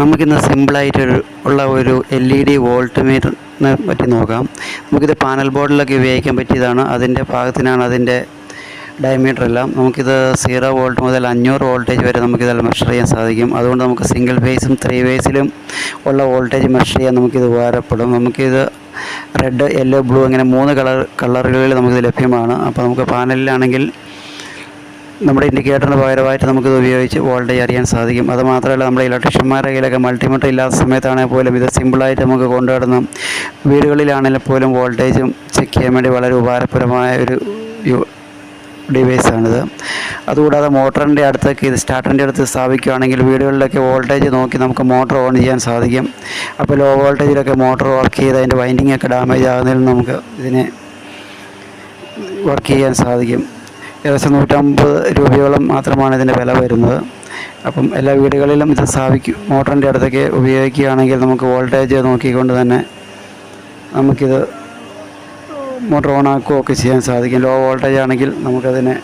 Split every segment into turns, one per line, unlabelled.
നമുക്കിന്ന് സിമ്പിളായിട്ട് ഉള്ള ഒരു എൽ ഇ ഡി വോൾട്ട് മീറ്ററിനെ പറ്റി നോക്കാം. നമുക്കിത് പാനൽ ബോർഡിലൊക്കെ ഉപയോഗിക്കാൻ പറ്റിയതാണ്. അതിന്റെ ഭാഗത്തിനാണ് അതിന്റെ ഡയമീറ്റർ എല്ലാം. നമുക്കിത് സീറോ വോൾട്ട് മുതൽ അഞ്ഞൂറ് വോൾട്ടേജ് വരെ നമുക്കിത് മെഷർ ചെയ്യാൻ സാധിക്കും. അതുകൊണ്ട് നമുക്ക് സിംഗിൾ ഫേസും ത്രീ ഫേസിലും ഉള്ള വോൾട്ടേജ് മെഷർ ചെയ്യാൻ നമുക്കിത് ഉപകാരപ്പെടും. നമുക്കിത് റെഡ് യെല്ലോ ബ്ലൂ അങ്ങനെ മൂന്ന് കളർ കളറുകളിൽ നമുക്കിത് ലഭ്യമാണ്. അപ്പോൾ നമുക്ക് പാനലിലാണെങ്കിൽ നമ്മുടെ ഇൻഡിക്കേറ്ററിന് പകരമായിട്ട് നമുക്കിത് ഉപയോഗിച്ച് വോൾട്ടേജ് അറിയാൻ സാധിക്കും. അത് മാത്രമല്ല നമ്മുടെ ഇലക്ട്രീഷ്യന്മാരുടെ കയ്യിലൊക്കെ മൾട്ടിമീറ്റർ ഇല്ലാത്ത സമയത്താണെങ്കിൽ പോലും ഇത് സിമ്പിളായിട്ട് നമുക്ക് കൊണ്ടുനടന്ന് വീടുകളിലാണെങ്കിൽ പോലും വോൾട്ടേജും ചെക്ക് ചെയ്യാൻ വേണ്ടി വളരെ ഉപകാരപ്രദമായ ഒരു ഡിവൈസാണിത് അതുകൂടാതെ മോട്ടറിന്റെ അടുത്തേക്ക് ഇത് സ്റ്റാർട്ടറിന്റെ അടുത്ത് സ്ഥാപിക്കുകയാണെങ്കിൽ വീടുകളിലൊക്കെ വോൾട്ടേജ് നോക്കി നമുക്ക് മോട്ടർ ഓൺ ചെയ്യാൻ സാധിക്കും. അപ്പോൾ ലോ വോൾട്ടേജിലൊക്കെ മോട്ടർ വർക്ക് ചെയ്ത് അതിന്റെ വൈൻഡിങ് ഒക്കെ ഡാമേജ് ആകുന്നതിൽ നമുക്ക് ഇതിനെ വർക്ക് ചെയ്യാൻ സാധിക്കും. ഏകദേശം നൂറ്റമ്പത് രൂപയോളം മാത്രമാണ് ഇതിന്റെ വില വരുന്നത്. അപ്പം എല്ലാ വീടുകളിലും ഇത് സ്ഥാപിക്കും മോട്ടറിന്റെ അടുത്തേക്ക് ഉപയോഗിക്കുകയാണെങ്കിൽ നമുക്ക് വോൾട്ടേജ് നോക്കിക്കൊണ്ട് തന്നെ നമുക്കിത് മോട്ടർ ഓൺ ആക്കുകയോ ഒക്കെ ചെയ്യാൻ സാധിക്കും. ലോ വോൾട്ടേജ് ആണെങ്കിൽ നമുക്കതിനെ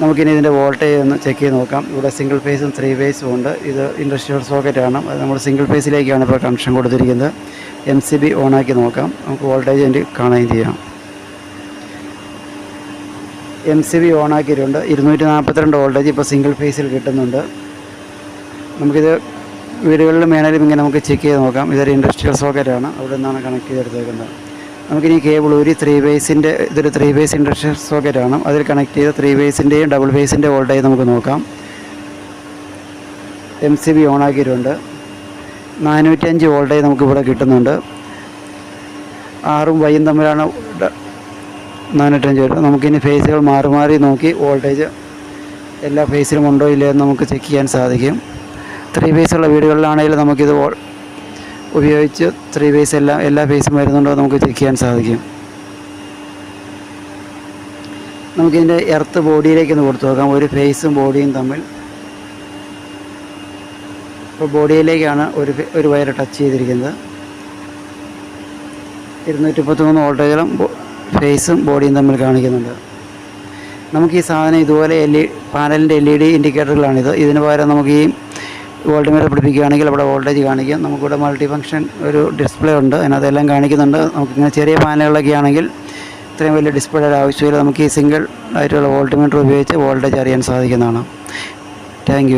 നമുക്കിനി ഇതിന്റെ വോൾട്ടേജ് ഒന്ന് ചെക്ക് ചെയ്ത് നോക്കാം. ഇവിടെ സിംഗിൾ ഫേസും ത്രീ ഫേസും ഉണ്ട്. ഇത് ഇൻഡസ്ട്രിയൽ സോക്കറ്റാണ്. അത് നമ്മൾ സിംഗിൾ ഫേസിലേക്കാണ് ഇപ്പോൾ കണക്ഷൻ കൊടുത്തിരിക്കുന്നത്. എം സി ബി ഓണാക്കി നോക്കാം. നമുക്ക് വോൾട്ടേജ് അതിന്റെ കാണുകയും ചെയ്യാം. എം സി ബി ഓണാക്കിയിട്ടുണ്ട്. ഇരുന്നൂറ്റി നാൽപ്പത്തിരണ്ട് വോൾട്ടേജ് ഇപ്പോൾ സിംഗിൾ ഫേസിൽ കിട്ടുന്നുണ്ട്. നമുക്കിത് വീടുകളിൽ മേണലും ഇങ്ങനെ നമുക്ക് ചെക്ക് ചെയ്ത് നോക്കാം. ഇതൊരു ഇൻഡസ്ട്രിയൽ സോക്കറ്റാണ് അവിടെ നിന്നാണ് കണക്ട് ചെയ്തെടുത്തേക്കുന്നത്. നമുക്കിനി കേബിൾ ഒരു ത്രീ ഫേസിന്റെ ഇതൊരു ത്രീ ഫേസ് ഇൻഡസ്ട്രിയൽ സോക്കറ്റാണ് അതിൽ കണക്ട് ചെയ്ത് ത്രീ ഫേസിന്റെയും ഡബിൾ ഫേസിന്റെ വോൾട്ടേജ് നമുക്ക് നോക്കാം. എം സി ബി ഓണാക്കിയിട്ടുണ്ട്. നാനൂറ്റഞ്ച് വോൾട്ടേജ് നമുക്കിവിടെ കിട്ടുന്നുണ്ട്. ആറും വൈയും തമ്മിലാണ് നാനൂറ്റഞ്ച് വരും. നമുക്കിനി ഫേസുകൾ മാറി മാറി നോക്കി വോൾട്ടേജ് എല്ലാ ഫേസിലും ഉണ്ടോ ഇല്ലയോ എന്ന് നമുക്ക് ചെക്ക് ചെയ്യാൻ സാധിക്കും. ത്രീ ഫേസുള്ള വീടുകളിലാണെങ്കിൽ നമുക്കിത് ഉപയോഗിച്ച് ത്രീ ഫേസ് എല്ലാം എല്ലാ ഫേസും വരുന്നുണ്ടോ നമുക്ക് ചെക്ക് ചെയ്യാൻ സാധിക്കും. നമുക്കിതിന്റെ എർത്ത് ബോഡിയിലേക്ക് ഒന്ന് കൊടുത്തു നോക്കാം. ഒരു ഫേസും ബോഡിയും തമ്മിൽ. ഇപ്പോൾ ബോഡിയിലേക്കാണ് ഒരു ഒരു വയർ ടച്ച് ചെയ്തിരിക്കുന്നത്. ഇരുന്നൂറ്റി മുപ്പത്തി മൂന്ന് വോൾട്ടേജിലും ഫേസും ബോഡിയും തമ്മിൽ കാണിക്കുന്നുണ്ട്. നമുക്ക് ഈ സാധനം ഇതുപോലെ എൽ ഇ പാനലിന്റെ എൽ ഇ ഡി ഇൻഡിക്കേറ്ററുകളാണിത് ഇതിന് പകരം നമുക്ക് ഈ വോൾട്ട് മീറ്റർ പിടിപ്പിക്കുകയാണെങ്കിൽ അവിടെ വോൾട്ടേജ് കാണിക്കും. നമുക്കിവിടെ മൾട്ടി ഫംഗ്ഷൻ ഒരു ഡിസ്പ്ലേ ഉണ്ട്. അതിനകത്തെല്ലാം കാണിക്കുന്നുണ്ട്. നമുക്കിങ്ങനെ ചെറിയ പാനലുകളൊക്കെ ആണെങ്കിൽ ഇത്രയും വലിയ ഡിസ്പ്ലേയുടെ ആവശ്യമില്ല. നമുക്ക് ഈ സിംഗിൾ ആയിട്ടുള്ള വോൾട്ട് മീറ്റർ ഉപയോഗിച്ച് വോൾട്ടേജ് അറിയാൻ സാധിക്കുന്നതാണ്. താങ്ക്